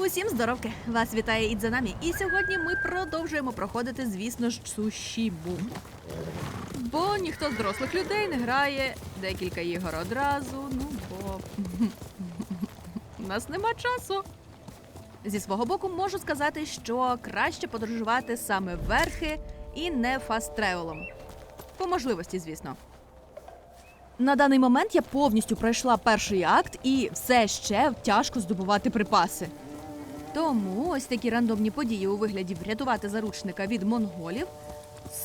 Усім здоровки! Вас вітає Ідзанамі. І сьогодні ми продовжуємо проходити, звісно ж, Цушібу. Бо ніхто з дорослих людей не грає декілька ігор одразу. Ну бо нас нема часу. Зі свого боку можу сказати, що краще подорожувати саме верхи і не фаст-тревелом. По можливості, звісно. На даний момент я повністю пройшла перший акт і все ще тяжко здобувати припаси. Тому ось такі рандомні події у вигляді врятувати заручника від монголів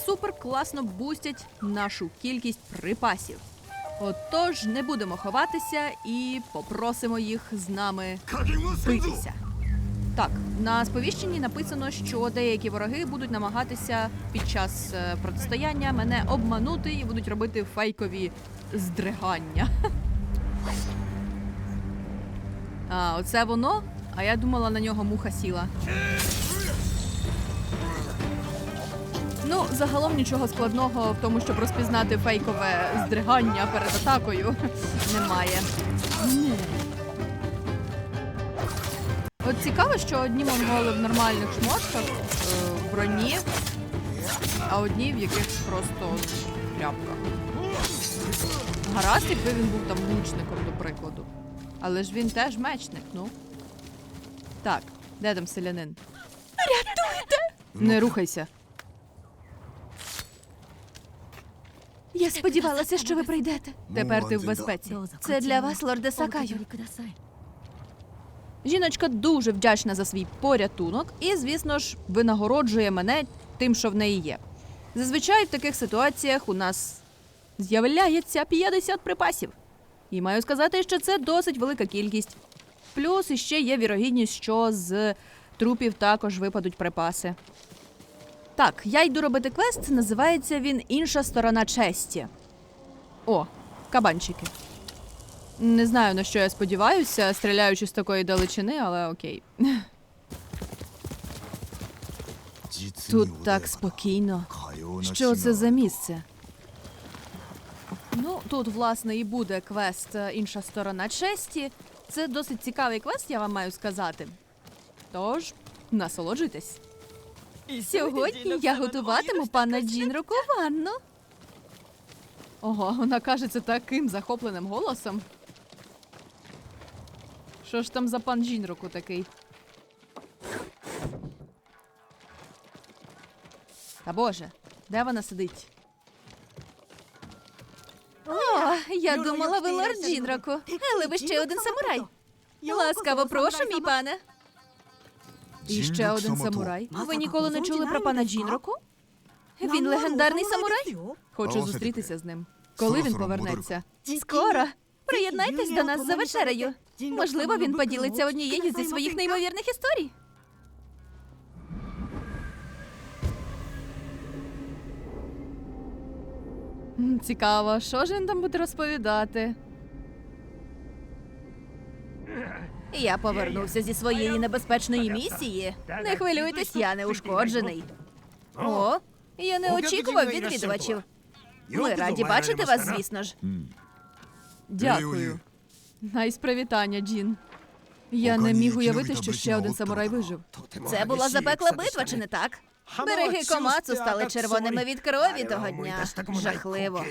супер класно бустять нашу кількість припасів. Отож, не будемо ховатися і попросимо їх з нами битися. Так, на сповіщенні написано, що деякі вороги будуть намагатися під час е, протистояння мене обманути і будуть робити фейкові здригання. А, оце воно. А я думала, на нього муха сіла. Ну, загалом нічого складного в тому, щоб розпізнати фейкове здригання перед атакою немає. От цікаво, що одні монголи в нормальних шмотках, е, в броні, а одні в якихось просто тряпках. Гаразд, якби він був там лучником, до прикладу. Але ж він теж мечник, ну. Так, де там селянин? Рятуйте! Не рухайся. Я сподівалася, що ви прийдете. Тепер ти в безпеці. Це для вас, лорде Сакаю. Жіночка дуже вдячна за свій порятунок і, звісно ж, винагороджує мене тим, що в неї є. Зазвичай в таких ситуаціях у нас з'являється 50 припасів. І маю сказати, що це досить велика кількість. Плюс іще є вірогідність, що з трупів також випадуть припаси. Так, я йду робити квест, називається він Інша сторона честі. О, кабанчики. Не знаю, на що я сподіваюся, стріляючи з такої далечини, але окей. Тут так спокійно. Що це за місце? Ну, тут, власне, і буде квест Інша сторона честі. Це досить цікавий квест, я вам маю сказати. Тож, насолоджуйтесь. Сьогодні я готуватиму пана Джінроку ванну. Ого, вона каже це таким захопленим голосом. Що ж там за пан Джінроку такий? Та боже, де вона сидить? Я думала, ви лорд Джінроку, але ви ще один самурай. Ласкаво прошу, мій пане. І ще один самурай. Ви ніколи не чули про пана Джінроку? Він легендарний самурай. Хочу зустрітися з ним. Коли він повернеться? Скоро. Приєднайтесь до нас за вечерею. Можливо, він поділиться однією зі своїх неймовірних історій. Цікаво, що ж він там буде розповідати? Я повернувся зі своєї небезпечної місії. Не хвилюйтесь, я не ушкоджений. О, я не очікував відвідувачів. Ми раді бачити вас, звісно ж. Дякую. Найспривітання, Джін. Я не міг уявити, що ще один самурай вижив. Це була запекла битва, чи не так? Береги Комацу стали червоними від крові того дня. Жахливо.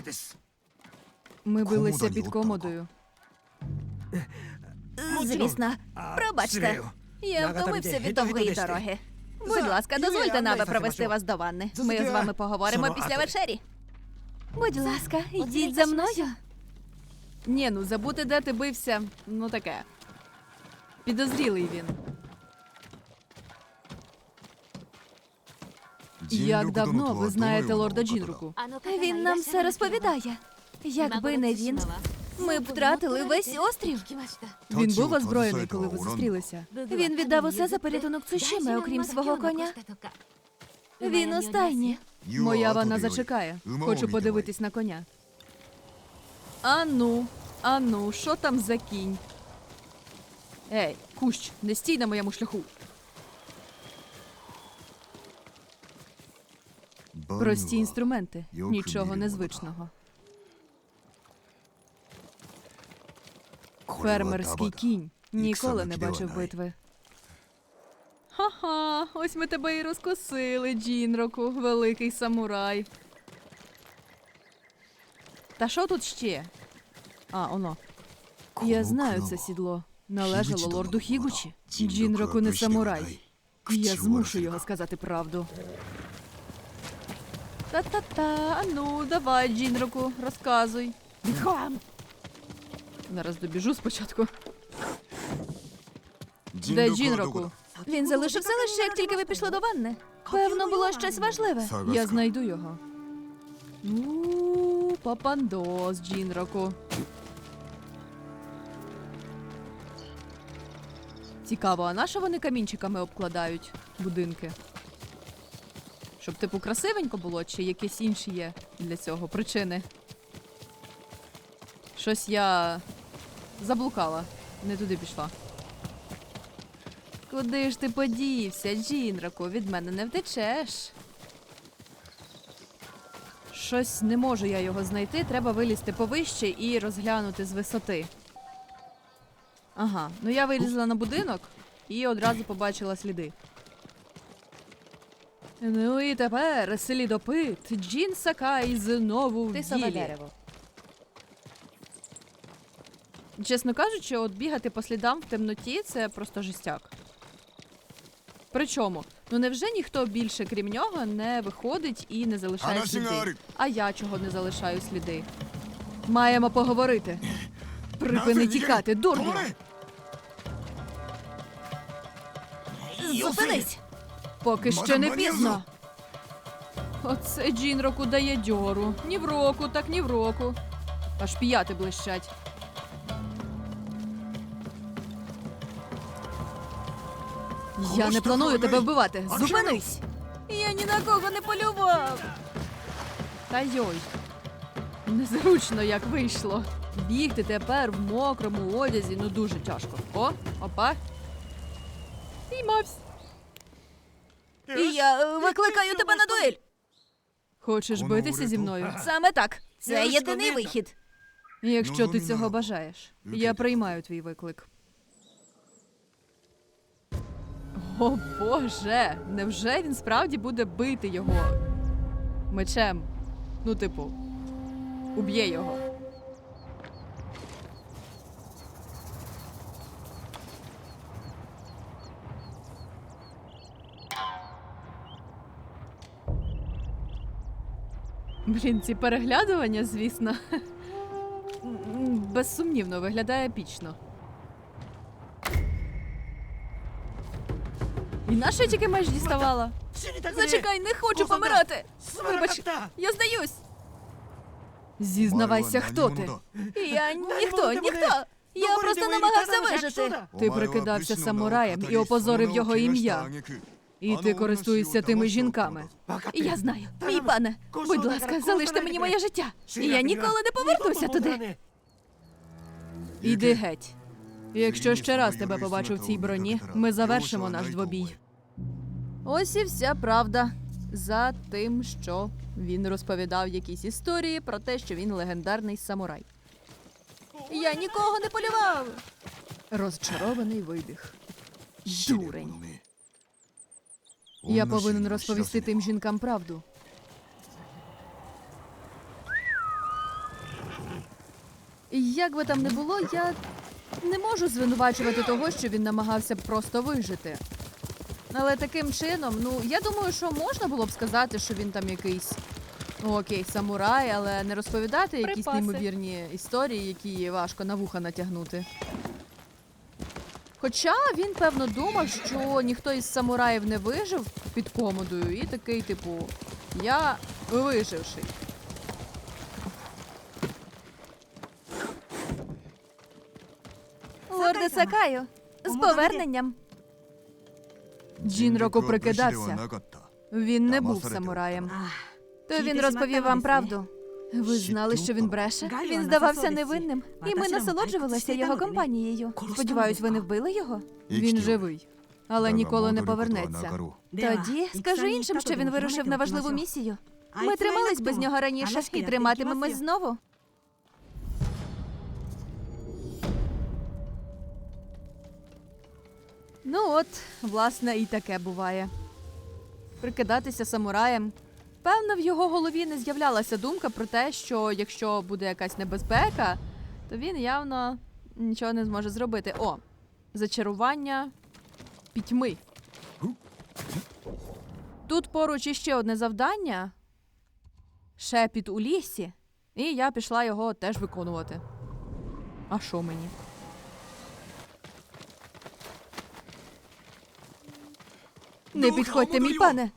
Ми билися під комодою. Звісно, пробачте. Я втомився від довгої дороги. Будь ласка, дозвольте Наве провести вас до ванни. Ми з вами поговоримо після вечері. Будь ласка, йдіть за мною. Ні, ну забути, де ти бився, ну таке. Підозрілий він. Як давно ви знаєте лорда Джінруку? Він нам все розповідає. Якби не він, ми б втратили весь острів. Він був озброєний, коли ви зустрілися. Він віддав усе за порятунок Цушіми, окрім свого коня. Він у стайні. Моя ванна зачекає. Хочу подивитись на коня. Ану, ану, що там за кінь? Ей, кущ, не стій на моєму шляху. Прості інструменти, нічого незвичного. Фермерський кінь. Ніколи не бачив битви. Ха-ха, ось ми тебе і розкосили, Джінроку, великий самурай. Та що тут ще? А, оно. Я знаю це сідло. Належало лорду Хігучі. Джінроку не самурай. Я змушу його сказати правду. Та-та-та, ну давай, Джінроку, розказуй. Зараз добіжу спочатку. Де Джінроку? Він залишив селище, як тільки ви пішли до ванни. Певно, було щось важливе. Я знайду його. Ну, папандос, Джінроку. Цікаво, а на що вони камінчиками обкладають будинки? Щоб, типу, красивенько було, чи якісь інші є для цього причини? Щось я заблукала, не туди пішла. Куди ж ти подівся, Джінраку? Від мене не втечеш. Щось не можу я його знайти, треба вилізти повище і розглянути з висоти. Ага, ну я вилізла на будинок і одразу побачила сліди. Ну і тепер слідопит Джін Сакай знову в Ти саме дерево. Чесно кажучи, от бігати по слідам в темноті це просто жестяк. Причому, ну невже ніхто більше, крім нього, не виходить і не залишає сліди? А я чого не залишаю сліди? Маємо поговорити. Припини тікати, дурню! Зупинись! Поки ще не пізно. Оце Джінроку дає дьору. Ні в року, так ні в року. Аж п'яти блищать. Я не планую тебе вбивати. Зупинись! Я ні на кого не полював. Та йой. Незручно як вийшло. Бігти тепер в мокрому одязі ну дуже тяжко. О, опа. Піймався. І я е, викликаю тебе на дуель. Хочеш битися зі мною? Саме так. Це єдиний вихід. Якщо ти Ну, цього ну. бажаєш, Ну, я приймаю твій виклик. О Боже! Невже він справді буде бити його мечем? Ну, типу, уб'є його. Блін, ці переглядування, звісно, безсумнівно виглядає епічно. І на що я тільки меч діставала? Зачекай, не хочу помирати! Вибач, я здаюсь! Зізнавайся, хто ти? Я ніхто, ніхто! Я просто намагався вижити. Ти прикидався самураєм і опозорив його ім'я. І ти користуєшся тими жінками. Я знаю, мій пане, будь ласка, залиште мені моє життя. І я ніколи не повернуся туди. Іди геть. Якщо ще раз тебе побачу в цій броні, ми завершимо наш двобій. Ось і вся правда. За тим, що він розповідав якісь історії про те, що він легендарний самурай. Я нікого не полював. Розчарований видих. Дурень. Я повинен розповісти тим жінкам правду. Як би там не було, я не можу звинувачувати того, що він намагався просто вижити. Але таким чином, ну я думаю, що можна було б сказати, що він там якийсь ну, окей, самурай, але не розповідати якісь Припаси. неймовірні історії, які важко на вуха натягнути. Хоча він, певно, думав, що ніхто із самураїв не вижив під комодою, і такий, типу, я виживший. Лорде Сакаю, з поверненням. Джінроку прикидався. Він не був самураєм. То він розповів вам правду. Ви знали, що він бреше? Він здавався невинним, і ми насолоджувалися його компанією. Сподіваюсь, ви не вбили його? Він живий, але ніколи не повернеться. Тоді скажу іншим, що він вирушив на важливу місію. Ми тримались без нього раніше і триматимемось знову. Ну от, власне, і таке буває. Прикидатися самураєм. Певно, в його голові не з'являлася думка про те, що якщо буде якась небезпека, то він явно нічого не зможе зробити. О, зачарування пітьми. Тут поруч іще одне завдання. Шепіт у лісі. І я пішла його теж виконувати. А що мені? Не підходьте, мій пане.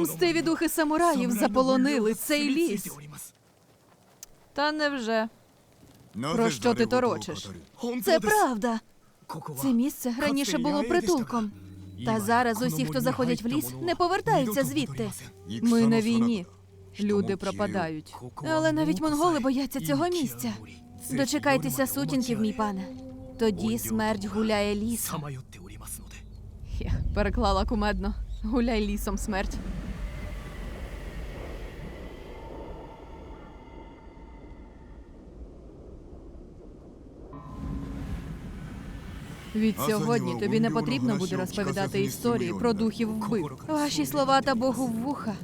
Мстиві духи самураїв заполонили цей ліс. Та невже? Про що ти торочиш? Це правда. Це місце раніше було притулком. Та зараз усі, хто заходять в ліс, не повертаються звідти. Ми на війні. Люди пропадають. Але навіть монголи бояться цього місця. Дочекайтеся сутінків, мій пане. Тоді смерть гуляє лісом. Переклала кумедно. Гуляй лісом смерть. Від сьогодні тобі не потрібно буде розповідати історії про духів вбив. Ваші слова та Богу в вуха.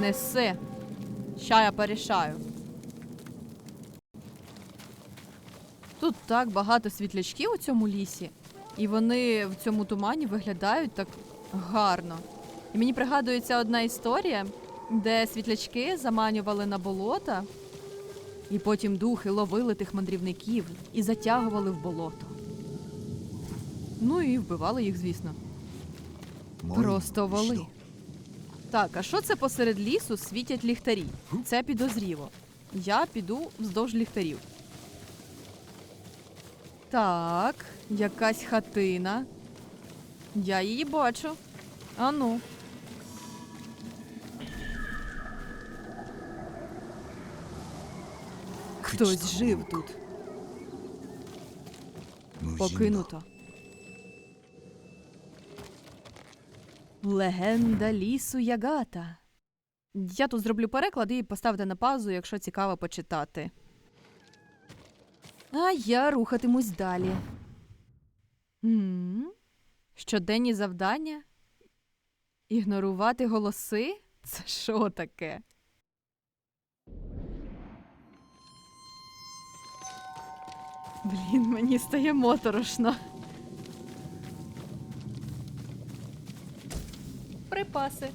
Неси. Ща я порішаю. Тут так багато світлячків у цьому лісі, і вони в цьому тумані виглядають так гарно. І мені пригадується одна історія, де світлячки заманювали на болота, і потім духи ловили тих мандрівників і затягували в болото. Ну і вбивали їх, звісно. Просто воли. Так, а що це посеред лісу світять ліхтарі? Це підозріло. Я піду вздовж ліхтарів. Так, якась хатина. Я її бачу. Ану. Хтось жив тут. Покинуто. Легенда лісу Ягата. Я тут зроблю переклад і поставте на паузу, якщо цікаво почитати. А я рухатимусь далі. м Щоденні завдання? Ігнорувати голоси? Це що таке? Блін, мені стає моторошно. Припаси.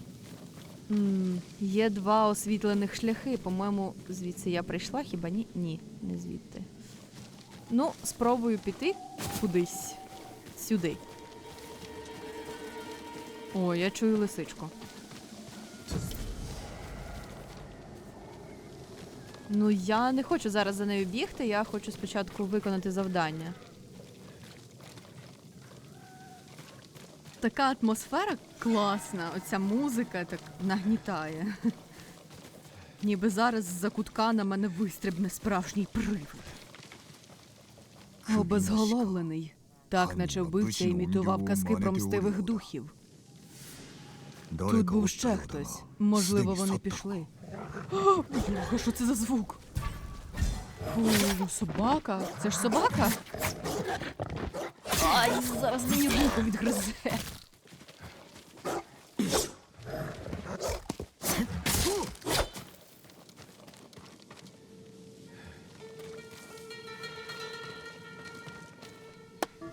м є два освітлених шляхи. По-моєму, звідси я прийшла, хіба ні? Ні, не звідти. Ну, спробую піти кудись. Сюди. О, я чую лисичку. Ну, я не хочу зараз за нею бігти, я хочу спочатку виконати завдання. Така атмосфера класна, оця музика так нагнітає. Ніби зараз з-за кутка на мене вистрибне справжній привид. Обезголовлений. Так, наче вбивця імітував казки про мстивих духів. Тут був ще хтось. Можливо, вони пішли. О, що це за звук? Фу, собака. Це ж собака? Ай, зараз мені вухо відгризе.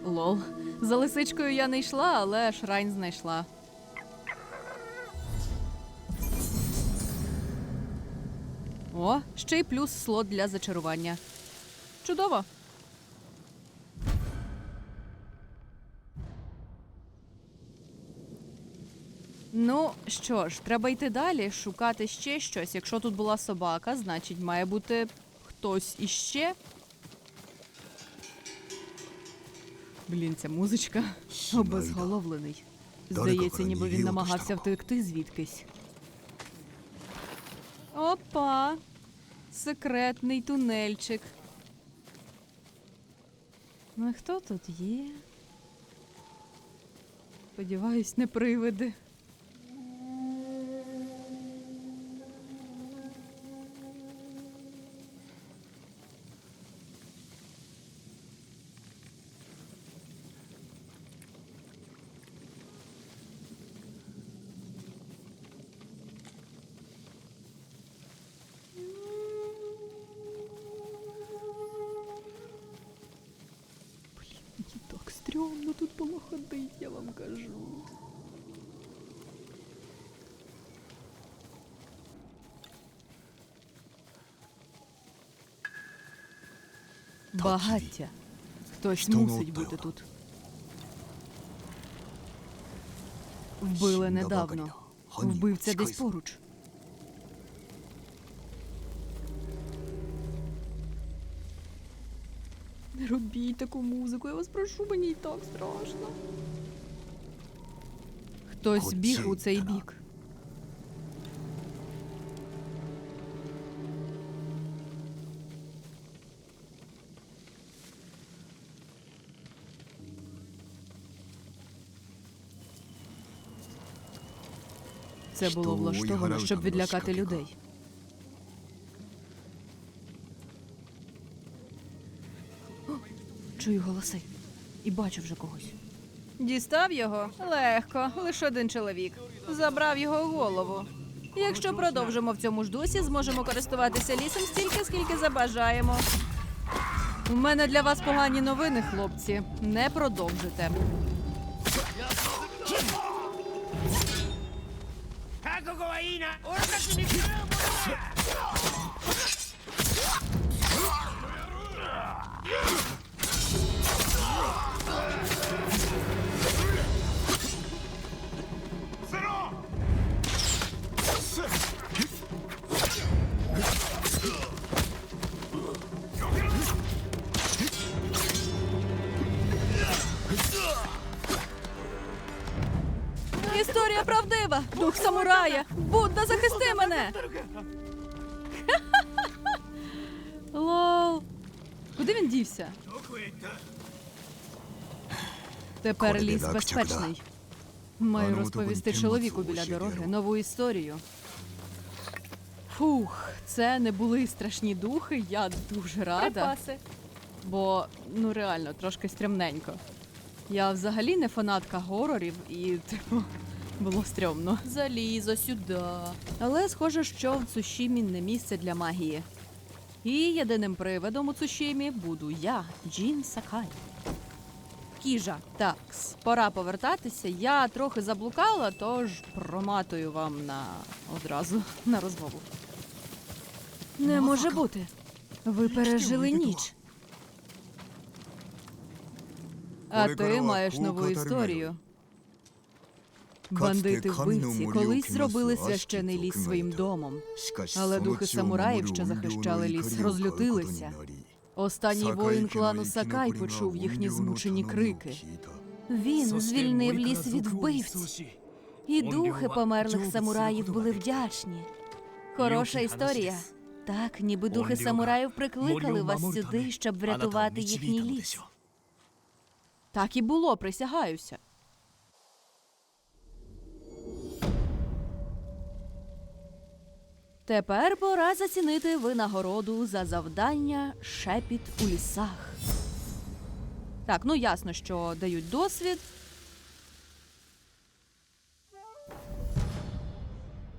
Лол. За лисичкою я не йшла, але шрайн знайшла. О, ще й плюс слот для зачарування. Чудово. Ну що ж, треба йти далі, шукати ще щось. Якщо тут була собака, значить має бути хтось іще. Блін, ця музичка. Обезголовлений. Здається, ніби він намагався втекти звідкись. Опа! Секретний тунельчик. Ну, хто тут є? Сподіваюсь, не привиди. Тут було ходить, я вам кажу. Багаття. Хтось мусить бути тут. Вбили недавно. Вбивця десь поруч. Не робіть таку музику, я вас прошу, мені і так страшно. Хтось біг у цей бік. Це було влаштовано, щоб відлякати людей. Чую голоси і бачу вже когось. Дістав його легко, лише один чоловік. Забрав його голову. Якщо продовжимо в цьому ж дусі, зможемо користуватися лісом стільки, скільки забажаємо. У мене для вас погані новини, хлопці. Не продовжите. Дух самурая! Будда, захисти мене! Лол. Куди він дівся? Тепер ліс безпечний. Маю розповісти чоловіку біля дороги нову історію. Фух, це не були страшні духи, я дуже рада. Бо ну реально трошки стрімненько. Я взагалі не фанатка горорів і типу було стрьомно. Залізо сюди. Але схоже, що в Цушімі не місце для магії. І єдиним привидом у Цушімі буду я, Джін Сакай. Кіжа, такс, пора повертатися. Я трохи заблукала, тож проматую вам на одразу на розмову. Не може бути. Ви пережили ніч. А ти маєш нову історію. Бандити вбивці колись зробили священий ліс своїм домом. Але духи самураїв, що захищали ліс, розлютилися. Останній воїн клану Сакай почув їхні змучені крики. Він звільнив ліс від вбивць. І духи померлих самураїв були вдячні. Хороша історія. Так, ніби духи самураїв прикликали вас сюди, щоб врятувати їхній ліс. Так і було, присягаюся. Тепер пора зацінити винагороду за завдання шепіт у лісах. Так, ну ясно, що дають досвід.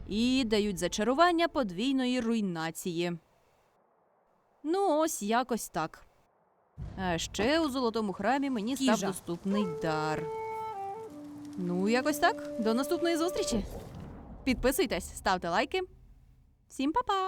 І дають зачарування подвійної руйнації. Ну, ось якось так. А ще у золотому храмі мені став Їжа. доступний дар. Ну, якось так. До наступної зустрічі. Підписуйтесь, ставте лайки. Всім па-па!